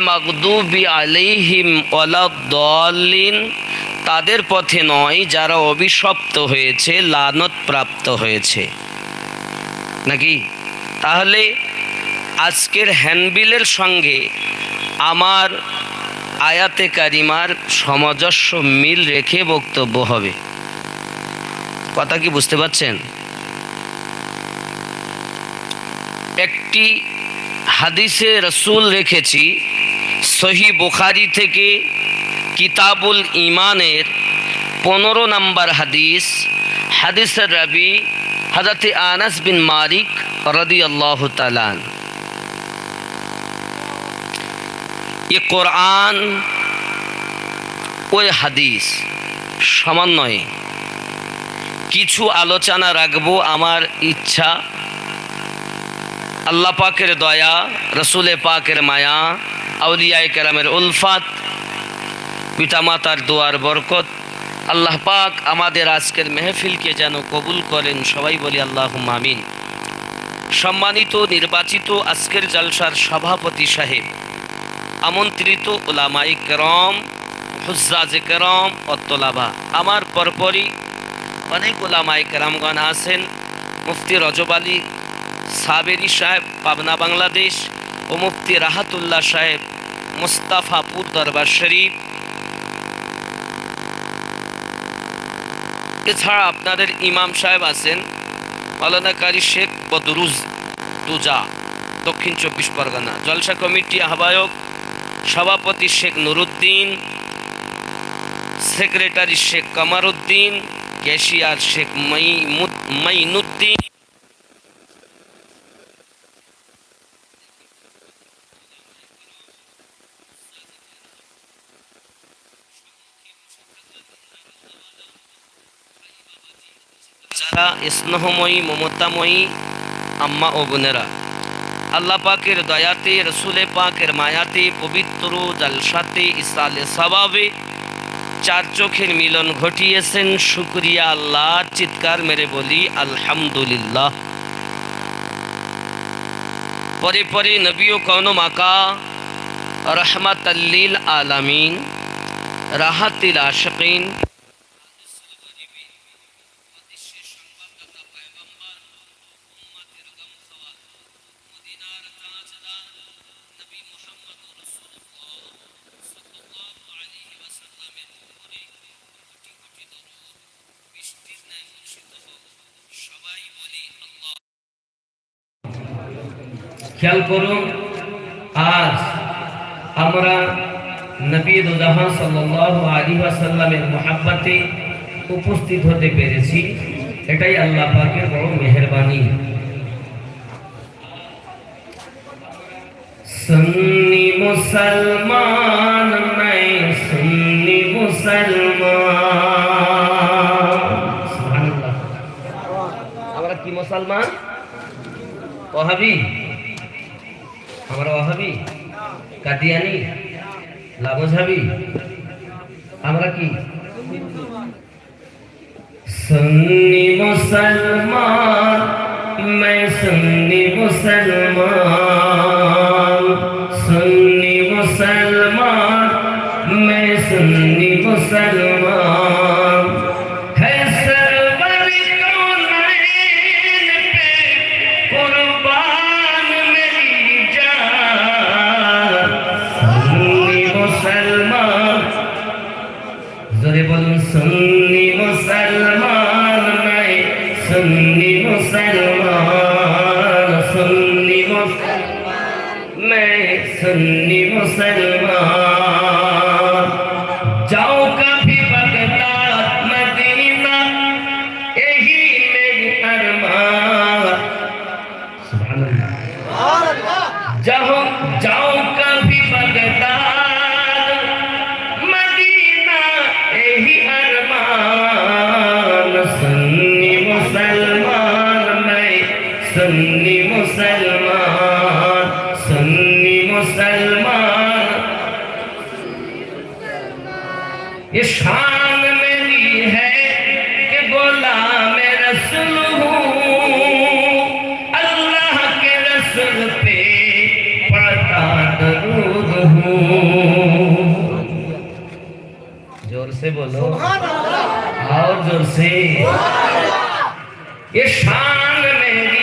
মাগদুবি আলাইহিম ওয়ালাদ্দাল্লিন তাদের পথে নয় যারা অভিশপ্ত হয়েছে লানত প্রাপ্ত হয়েছে। নাকি? তাহলে আজকের হ্যান্ডবিলের সঙ্গে আমার আয়াতে কারিমার সমজস্ব মিল রেখে বক্তব্য হবে। কথা কি বুঝতে পারছেন? একটি হাদিসে রসুল রেখেছি, সহি বুখারি থেকে কিতাবুল ইমানের পনেরো নম্বর হাদিস, হাদিসের রবি হজরত আনাস বিন মারিক রদি আল্লাহ তালান এ কোরআন ওই হাদিস সমন্বয়ে কিছু আলোচনা রাখব আমার ইচ্ছা আল্লাহ পাকের দয়া, রসুলে পাকের মায়া, আউলিয়ায় কেরামের উলফাত, পিতামাতার দোয়ার বরকত। আল্লাহ পাক আমাদের আজকের মেহফিলকে যেন কবুল করেন, সবাই বলি আল্লাহ মামিন সম্মানিত, নির্বাচিত আজকের জলসার সভাপতি সাহেব, আমন্ত্রিত ওলামাই করম হুজ্জাজ কেরম অত্তলাভা আমার পরপরই অনেক ওলামাই কেরামগণ আছেন, মুফতি রজব আলী সাবেরি সাহেব, পাবনা বাংলাদেশ, ও মুফতি রাহাতুল্লাহ সাহেব, মুস্তাফাপুর দরবার শরীফ। এছাড়া আপনাদের ইমাম সাহেব আছেন মৌলানা কারি শেখ বদরুজ তুজা দক্ষিণ চব্বিশ পরগনা। জলসা কমিটি আহ্বায়ক, সভাপতি শেখ নুরুদ্দিন, সেক্রেটারি শেখ কামারুদ্দিন, ক্যাশিয়ার শেখ মাইনুদ্দিন যারা স্নেহময়ী মমতাময়ী, আম্মা ও বোনেরা। আল্লাহ পাকের দয়াতে, রসুলে পাকের মায়াতে, পবিত্র জালসাতে, ইসালে সবাবে চার চোখের মিলন ঘটিয়েছেন। শুক্রিয়া আল্লাহ, চিৎকার মেরে বলি, আলহামদুলিল্লাহ। পরে পরে নবী ও কৌন মাকা রহমাত আল্লিল আলামিন, রাহাতিল আশকিন খেয়াল করুন, আজ আমরা নবী জাহান সাল্লাল্লাহু আলাইহি ওয়াসাল্লামের মহাব্বতে উপস্থিত হতে পেরেছি। এটাই আল্লাহ পাকের বড় মেহেরবানি। সুন্নি মুসলমান मैं সুন্নি মুসলমান। আমরা কি মুসলমান? ওহাবি আমরা ওহাবি কাদিয়ানি লামঝাবি আমরা কি? সুন্নি মুসলমান मैं সুন্নি মুসলমান। मैं सुन्नी मुसलमान और जोर से ये शान मेरी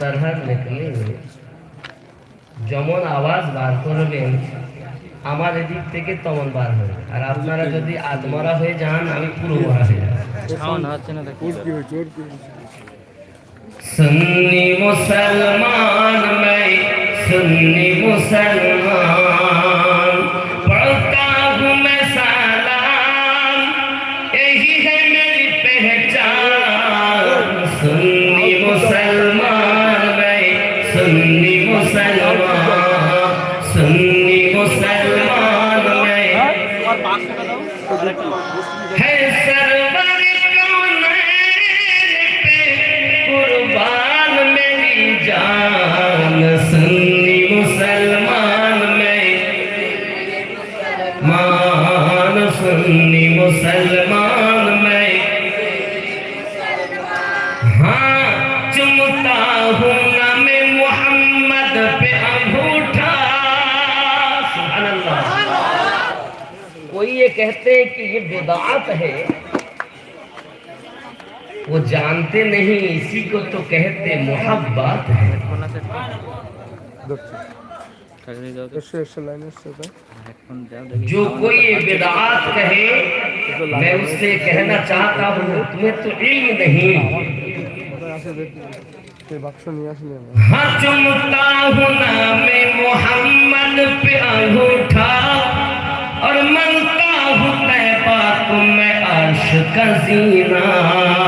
طرح نکلے ہوئے جمن آواز بار کریں ہمارے جی دکھ کے تمن بار ہو اور آپارا جب آدمرا ہو جان ہمیں پورا ہو جائے سنی مسلمان میں سنی مسلمان کوئی یہ کہتے کہ یہ بدعات ہے۔ وہ جانتے نہیں، اسی کو تو کہتے محبت ہے۔ جو کوئی بدعات کہے، میں اس سے کہنا چاہتا ہوں تمہیں تو علم نہیں۔ ہاں چمتا ہوں نام محمد پہ اٹھا और मनता हूँ तैबा को मैं अर्श का जीना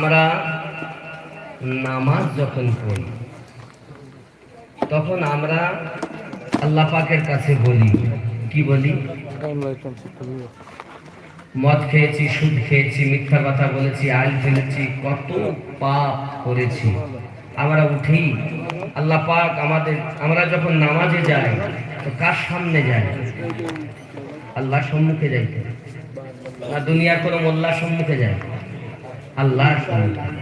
আমরা নামাজ যখন পড়ি, তখন আমরা আল্লাহ পাকের কাছে বলি। কি বলি? মদ খেয়েছি, সুদ খেয়েছি, মিথ্যা কথা বলেছি আইল ফেলেছি, কত পাপ করেছি। আমরা উঠি, আল্লাহ পাক আমাদের, আমরা যখন নামাজে যাই, তো কার সামনে যাই? আল্লাহ সম্মুখে যাইতে। না দুনিয়ার কোনো মোল্লার সম্মুখে যায় সম্মুখে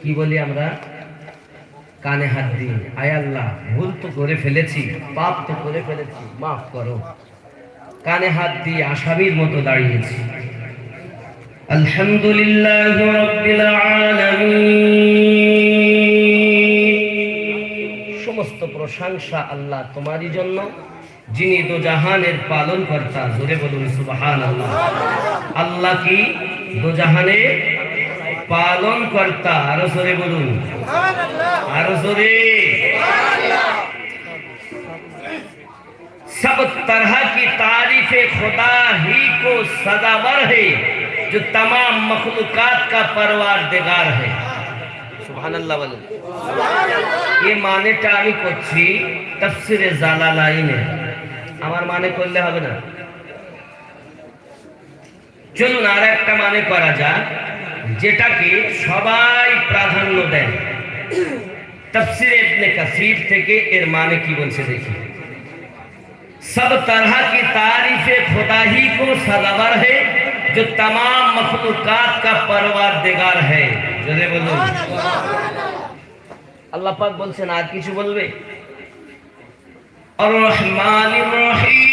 কি বলি আমরা? কানে হাত দিই আয় আল্লাহ, ভুল তো করে ফেলেছি, পাপ তো করে ফেলেছি, মাফ করো। কানে হাত দিয়ে আসামির মতো দাঁড়িয়েছি। আলহামদুলিল্লাহ রাব্বিল সমস্ত প্রশংসা আল্লাহ তোমারই জন্য। যিনি দো জাহানের পালন কর্তা জোরে বলুন সুবহান আল্লাহ আল্লাহ কি দো জাহানের পালন কর্তা আরো জোরে বলুন আরো জোরে सब तरह की तारीफ खुदा ही को सदावर है जो तमाम मखलूकात का परवार दिगार है সুবহান আল্লাহ বলেন এই মানেটা আমি করছি তাফসিরে জালালাইনে আমার মানে করলে হবে না চলুন আর একটা মানে করা যাক، যেটাকে সবাই প্রাধান্য দেয়। تفسیر ابن کثیر تھے کہ ارمان کی بن سے دیکھیے سب طرح کی تعریف خدا ہی کو سزاور ہے جو تمام مخلوقات کا پروردگار ہے جلے بولو اللہ پاک بول سے نہ کچھ بولوے الرحمن الرحیم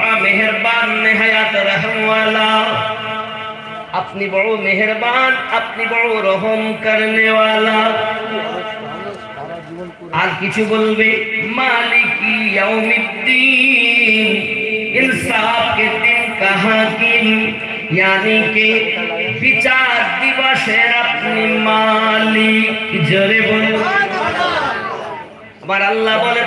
مہربان نہایت رحم والا۔ اپنی بڑو مہربان، اپنی بڑو رحم کرنے والا۔ আর কিছু مالکی یوم الدین۔ انصاف کے دن کہاں کی؟ یعنی کہ بچار دیوہ شہر اپنی مالک جرے বলুন اللہ بولے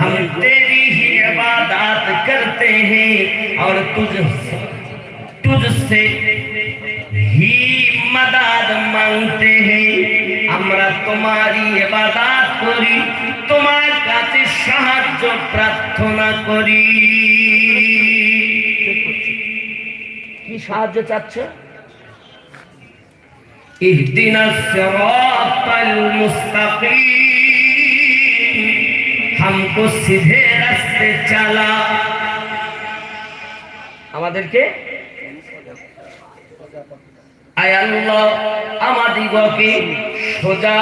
ہم تیری ہی عبادات کرتے ہیں اور تجھ تجھ سے ہی مداد مانگتے ہیں۔ ہمارا تمہاری عبادات بولی تمہاری কাছে সাহায্য প্রার্থনা করি কি সাহায্য চাচ্ছ اهدنا الصراط المستقيم हमको सीधे रास्ते চালা আমাদেরকে আয় আল্লাহ আমাদিগকে সোজা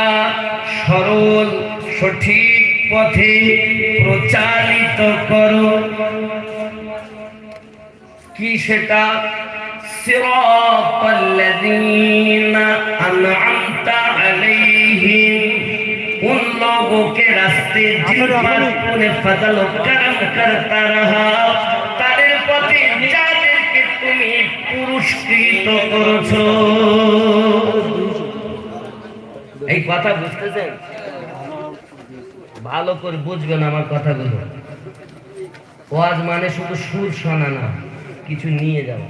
সরল সঠিক পথে প্রচারিত করো। কি সেটা? এই কথা বুঝতে চাই ভালো করে বুঝবেন আমার কথাগুলো। ওয়াজ মানে শুধু সুর শোনা না, কিছু নিয়ে যাওয়া।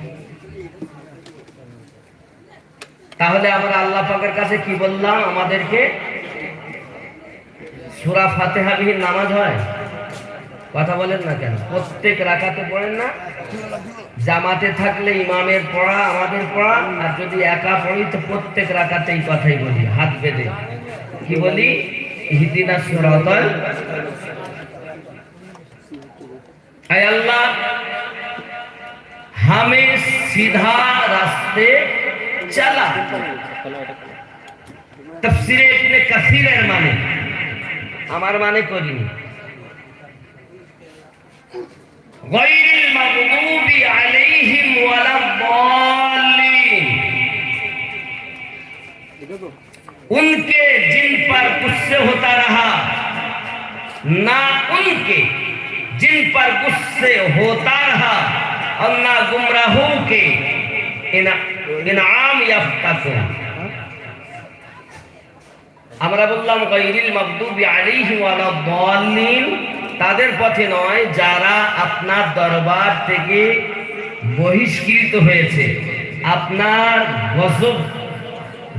তাহলে আমরা আল্লাহ পাকের কাছে কি বললাম? আমাদেরকে সুরা ফাতেহাবিহীন নামাজ হয়? কথা বলেন না কেন? প্রত্যেক রাখাতে পড়েন না? জামাতে থাকলে ইমামের পড়া, আমাদের পড়া, আর যদি একা পড়ি তো প্রত্যেক রাখাতে এই কথাই বলি, হাত বেঁধে। কি বলি? হিদিনা সুরাতল আয় আল্লাহ हमें सीधा रास्ते चला তফসিরে ইবনে কাসিরের মানে আমার মানে করিনি গায়রিল মাগদুবি আলাইহিম ওয়ালা দাল্লিন उनके जिन पर गुस्से होता रहा ना उनके जिन पर गुस्से होता रहा और ना गुमराहों के इना- इनाम याफ्ता को আমরা বললাম গায়রিল মাগদুবি আলাইহিম ওয়ালা দাল্লিন তাদের পথে নয় যারা আপনার দরবার থেকে বহিষ্কৃত হয়েছে আপনার গজব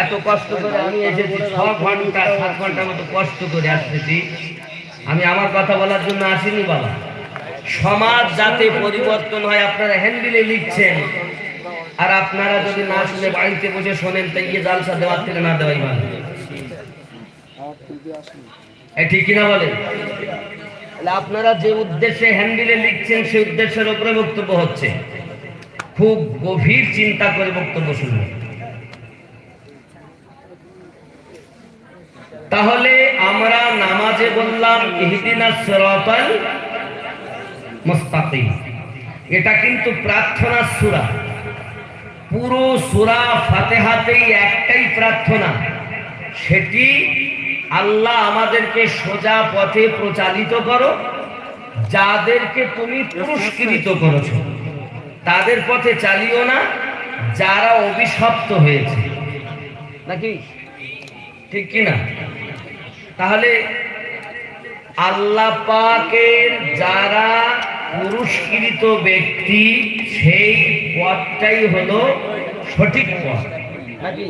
এত কষ্ট করে আমি এসেছি, ছ ঘণ্টা, সাত ঘণ্টার মতো কষ্ট করে আসতেছি। আমি আমার কথা বলার জন্য আসিনি বাবা। সমাজ যাতে পরিবর্তন হয়, আপনারা হ্যান্ডবিলে লিখছেন। আর আপনারা যদি না শুনে বাড়িতে বসে শোনেন, তাই গিয়ে জালসা দেওয়ার থেকে না দেওয়াই ভালো। ঠিক কিনা বলেন? আপনারা যে উদ্দেশ্যে হ্যান্ডেলে লিখছেন, সেই উদ্দেশ্যের উপরে বক্তব্য হচ্ছে। খুব গভীর চিন্তা করে বক্তব্য শুনবেন তাহলে আমরা নামাজে বললাম, ইহদিনা এটা কিন্তু প্রার্থনা সূরা। পুরো সুরা ফাতেহাতেই একটাই প্রার্থনা। সেটি আল্লাহ আমাদেরকে সোজা পথে প্রচালিত করো। যাদেরকে তুমি পুরস্কৃত করেছ, তাদের পথে চালিও না। যারা অভিশপ্ত হয়েছে। নাকি? ঠিক কি না তাহলে আল্লাহ পাকের যারা পুরস্কৃত ব্যক্তি সেই পথটাই হলো সঠিক পথ। নাকি?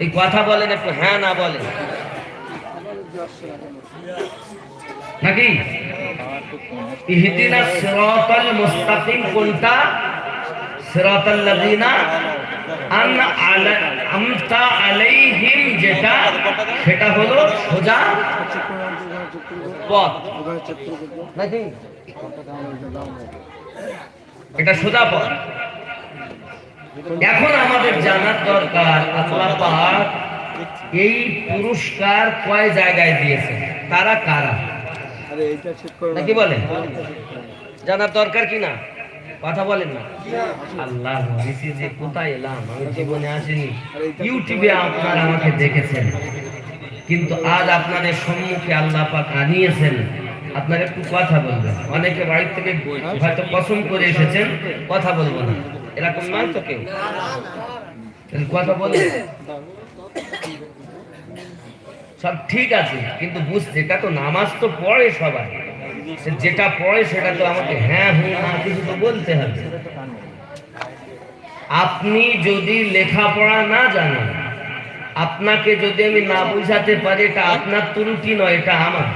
এই কথা বলেন একটু হ্যাঁ না বলেন। নাকি? ইহদিনা সিরাতাল মুস্তাকিম কোনটা? সিরাতাল লাযিনা আন আলা আমতা আলাইহিম যেটা সেটা হলো সোজা পথ। নাকি? এটা সোজা পথ। এখন আমাদের জানার দরকার আল্লাহ পাক এই পুরস্কার কয় জায়গায় দিয়েছে তারা কারা? নাকি বলেন জানার দরকার কি না? কথা বলেন না। আল্লাহ দিছি যে কোথায় এলাম, আমি জীবনে আসিনি। ইউটিউবে আপনারা আমাকে দেখেছেন। কিন্তু আজ আপনাদের সম্মুখে আল্লাহ পাক আনিয়েছেন। আপনারা একটু কথা বলবেন। অনেকে বাড়ির থেকে হয়তো পছন্দ করে এসেছেন, কথা বলব না। এরকম নয় তো কেউ? কথা বলবেন সব ঠিক আছে, কিন্তু এটা তো নামাজ তো পড়ে সবাই। যেটা পড়ে সেটা তো আমাকে হ্যাঁ হুঁ, না, কিছু তো বলতে হবে। আপনি যদি লেখাপড়া না জানেন, আপনাকে যদি আমি না বুঝাতে পারি, এটা আপনার ত্রুটি নয়, এটা আমার।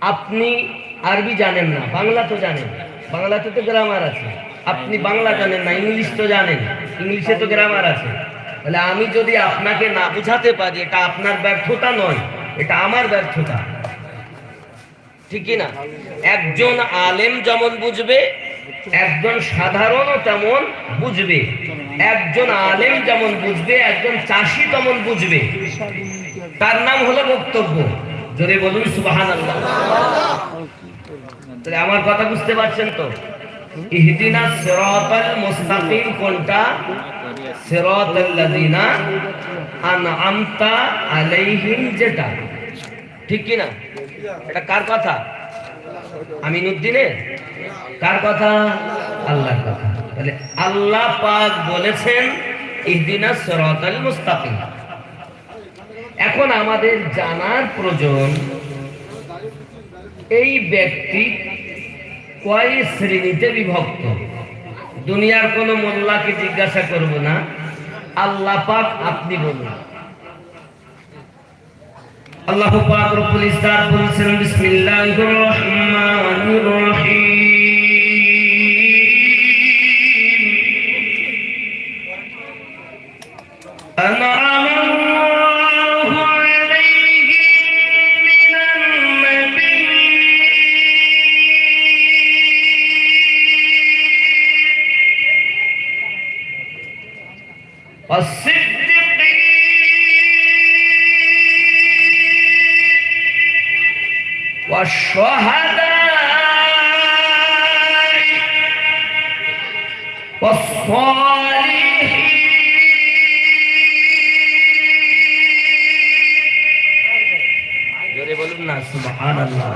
আপনি আরবি জানেন না, বাংলা তো জানেন। বাংলাতে তো গ্রামার আছে। আপনি বাংলা জানেন না, ইংলিশ তো জানেন। ইংলিশে তো গ্রামার আছে। তাহলে আমি যদি আপনাকে না বুঝাতে পারি, এটা আপনার ব্যর্থতা নয়, এটা আমার ব্যর্থতা। ঠিক না? একজন আলেম যেমন বুঝবে, একজন সাধারণও তেমন বুঝবে। একজন আলেম যেমন বুঝবে, একজন চাষি তেমন বুঝবে। তার নাম হলো বক্তব্য। যদি বলুন সুবাহান আমার কথা বুঝতে পারছেন তো? কোনটা? আলাইহিম ঠিক কি না? এটা কার কথা? আমিনুদ্দিনের? কার কথা? আল্লাহর কথা। তাহলে আল্লাহ পাক বলেছেন, ইহদিনা সিরাতাল মুস্তাকিম। এখন আমাদের জানার প্রয়োজন, এই ব্যক্তি কয় শ্রেণীতে বিভক্ত? দুনিয়ার কোনো মোল্লাকে জিজ্ঞাসা করব না। আল্লাহ পাক আপনি বলুন। আল্লাহ পাক রব্বুল ইসলাম বলছেন বিসমিল্লাহির রহমানির রহিম أنعم الله والشهداء والصالحين জোরে বলুন না সুবহানাল্লাহ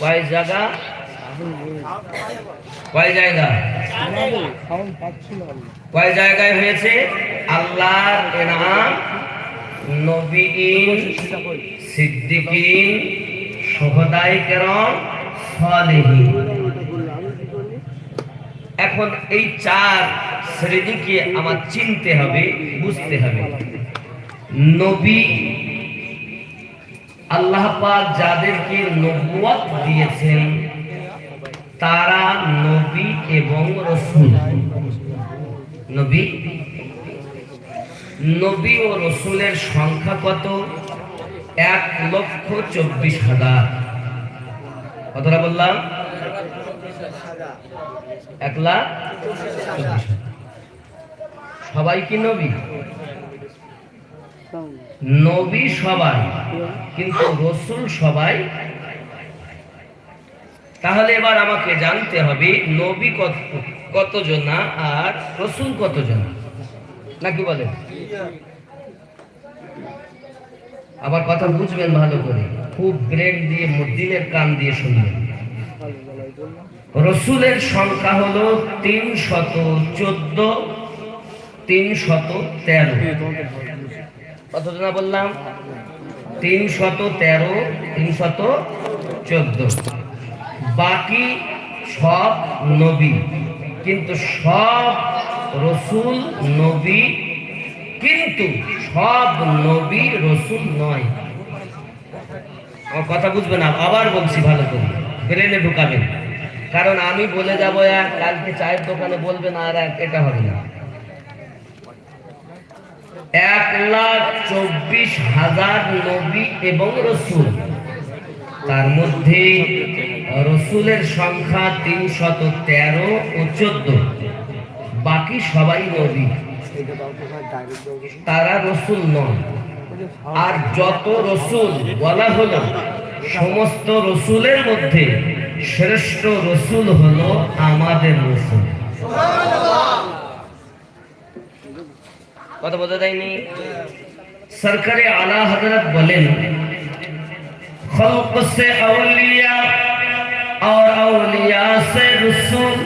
কয় জায়গা কয় জায়গা কয় জায়গায় হয়েছে আল্লাহর এনাম নবীন সিদ্দিকিন, সোহদাই কেরম, সালেহিন। এখন এই চার শ্রেণীকে আমার চিনতে হবে, বুঝতে হবে। নবী আল্লাহ যাদেরকে নবুয়ত দিয়েছেন, তারা নবী এবং রসুল। নবী? নবী ও রসুলের সংখ্যা কত? এক লক্ষ চব্বিশ হাজার। কতটা বললাম? এক লাখ সবাই কি নবী? নবী সবাই, কিন্তু রসুল সবাই। তাহলে এবার আমাকে জানতে হবে, নবী কত, কতজনা আর রসুল কতজন? নাকি বলেন? আবার কথা বুঝবেন ভালো করে। খুব ব্রেন দিয়ে দিলের কান দিয়ে শুনবেন। রসুলের সংখ্যা হলো তিন শত চোদ্দ তিন শত তেরো। কতজন বললাম? তিন শত তেরো তিন শত চোদ্দ। বাকি সব নবী। কিন্তু সব রসুল নবী কিন্তু সব নবী রসুল নয়। আমার কথা বুঝবে না, আবার বলছি ভালো করে। ব্রেনে ঢুকাবেন কারণ আমি বলে যাব এক, কালকে চায়ের দোকানে বলবেন আর এক, এটা হবে না। এক লাখ চব্বিশ হাজার নবী এবং রসুল। তার মধ্যে রসুলের সংখ্যা তিনশত তেরো ও চোদ্দ। বাকি সবাই নবী। তারা রসুল নন আর যত রসুল বলা হলো সমস্ত রসুলের মধ্যে শ্রেষ্ঠ রসুল হলো আমাদের রসুল কথা বোঝা যায়নি সরকারে আলা হজরত বলেন खल्क से अवलिया और अवलिया से रसूल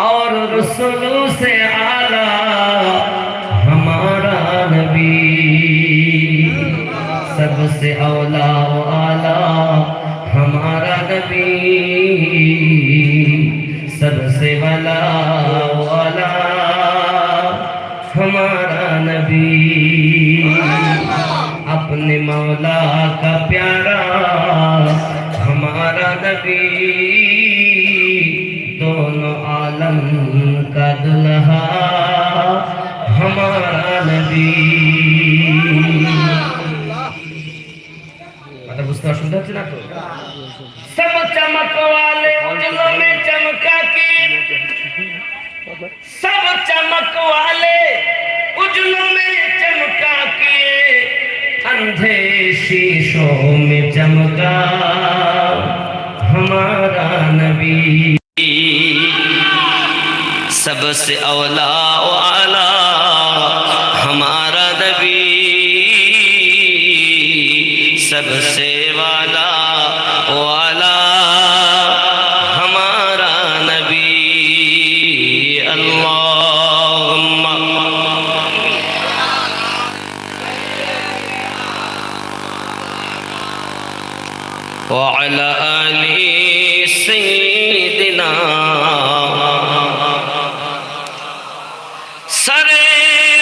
और रसूलों से आला سے اولا و آلہ ہمارا نبی، سب سے والا والا ہمارا نبی۔ اپنے مولا کا پیارا، ہمارا نبی۔ دونوں عالم کا دلہا، ہمارا نبی۔ سمجھا چلا تو۔ سب چمک والے اجلوں میں چمکا کی سب چمک والے اجلوں میں چمکا کی اندھے شیشوں میں چمکا۔ ہمارا نبی۔ سب سے اولا اللهم. وعلى آل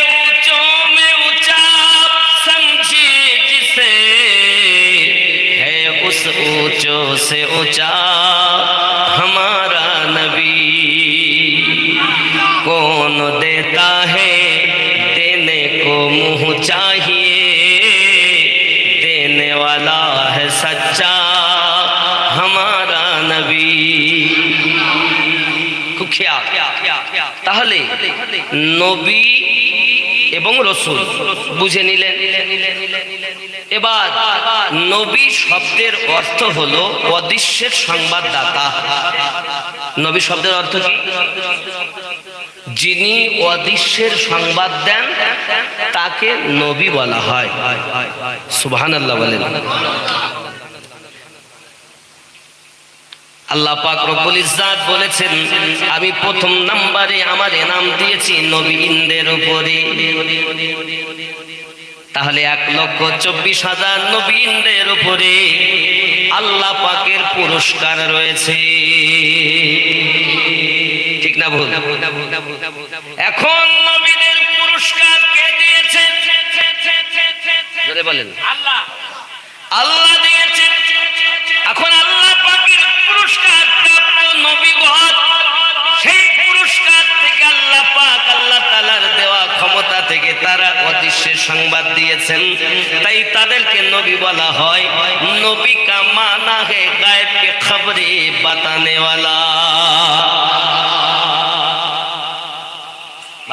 اونچوں میں اونچا جسے ہے اس اونچوں سے اونچا देता है देने को मुंह चाहिए देने वाला है सच्चा हमारा नबी খুব খেয়াল তাহলে নবী এবং রসুল বুঝে নিলেন এবার নবী শব্দের অর্থ হলো অদৃশ্যের সংবাদদাতা নবী শব্দের অর্থ কি যিনি অদৃশ্যের সংবাদ দেন, তাকে নবী বলা হয়। সুবহান আল্লাহ বলেন। আল্লাহ পাক রব্বুল ইজ্জাত বলেছেন, আমি প্রথম নাম্বারে আমার এনাম দিয়েছি নবীনদের উপরে। তাহলে এক লক্ষ চব্বিশ হাজার নবীনদের উপরে আল্লাহ পাকের পুরস্কার রয়েছে। না ভুল এখন নবীদের পুরস্কার কে দিয়েছে? জোরে বলেন। আল্লাহ। আল্লাহ দিয়েছে। এখন আল্লাহ পাকের পুরস্কার প্রাপ্ত নবীগণ সেই পুরস্কার থেকে আল্লাহ পাক আল্লাহ তালার দেওয়া ক্ষমতা থেকে তারা অদৃশ্যের সংবাদ দিয়েছেন। তাই তাদেরকে নবী বলা হয় নবী কা মানা হে গায়েব কে খবরে বাতানে ওয়ালা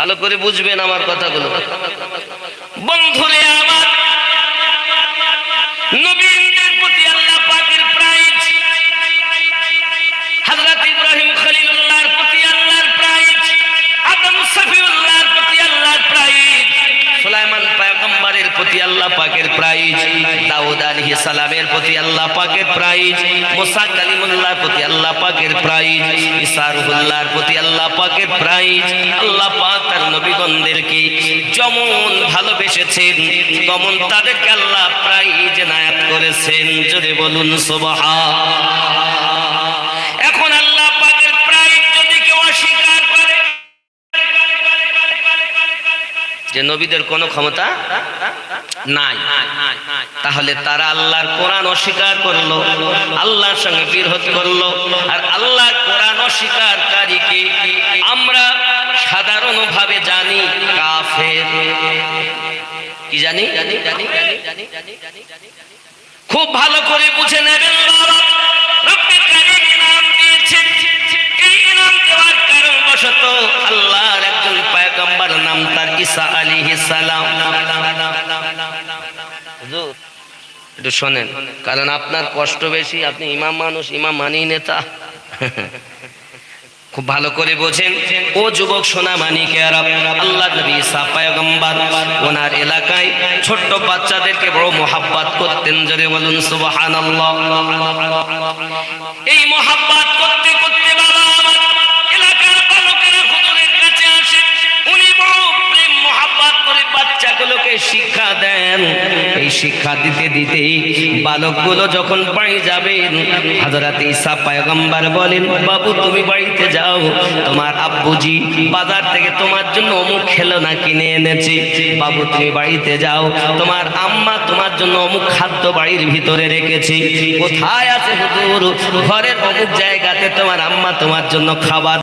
ভালো করে বুঝবেন আমার কথাগুলো। বন্ধুরে প্রতি আল্লাহ পাকের প্রাইজ দাউদ আলাইহিস সালামের প্রতি আল্লাহ পাকের প্রাইজ মুসা কালিমুল্লাহর প্রতি আল্লাহ পাকের প্রাইজ ঈসা রুহুল্লাহর প্রতি আল্লাহ পাকের প্রাইজ আল্লাহ পাক তার নবীগণদেরকে যেমন ভালোবেসেছেন, তেমন তাদেরকে আল্লাহ প্রাইজ নায়াত করেছেন। যদি বলুন, সুবহান। যে নবীদের কোনো ক্ষমতা নাই। তাহলে তারা আল্লাহর কোরআন অস্বীকার করল, আল্লাহর সঙ্গে বিরোধ করল, আর আল্লাহ কোরআন অস্বীকারীকে আমরা সাধারণ ভাবে জানি কাফের। কি জানি? খুব ভালো করে বুঝে নেবেন কারণ বশত আল্লাহর পয়গম্বর নাম তার ঈসা আলাইহিস সালাম। একটু শোনেন, কারণ আপনার কষ্ট বেশি, আপনি ইমাম মানুষ, ইমাম মানি নেতা। খুব ভালো করে বোঝেন। ও যুবক সোনা মানিকের আল্লাহ নবী ঈসা পয়গম্বর, ওনার এলাকায় ছোট্ট বাচ্চাদেরকে বড় মোহাব্বত করতেন, জোরে বলুন, সুবহানাল্লাহ। এই মোহাব্বত করতে করতে বাবা শিক্ষা দেন। এই শিক্ষা দিতে দিতে বালকগুলো যখন বাড়ি যাবেন হযরত ঈসা পয়গম্বর বলেন, বাবু, তুমি বাড়িতে যাও। তোমার আব্বুজি বাজার থেকে তোমার জন্য অমুক খেলনা কিনে এনেছে। বাবু, তুমি বাড়িতে যাও। তোমার আম্মা তোমার জন্য অমুক খাদ্য বাড়ির ভিতরে রেখেছে। কোথায় আছে হুজুর? ঘরের অমুক জায়গাতে তোমার আম্মা তোমার জন্য খাবার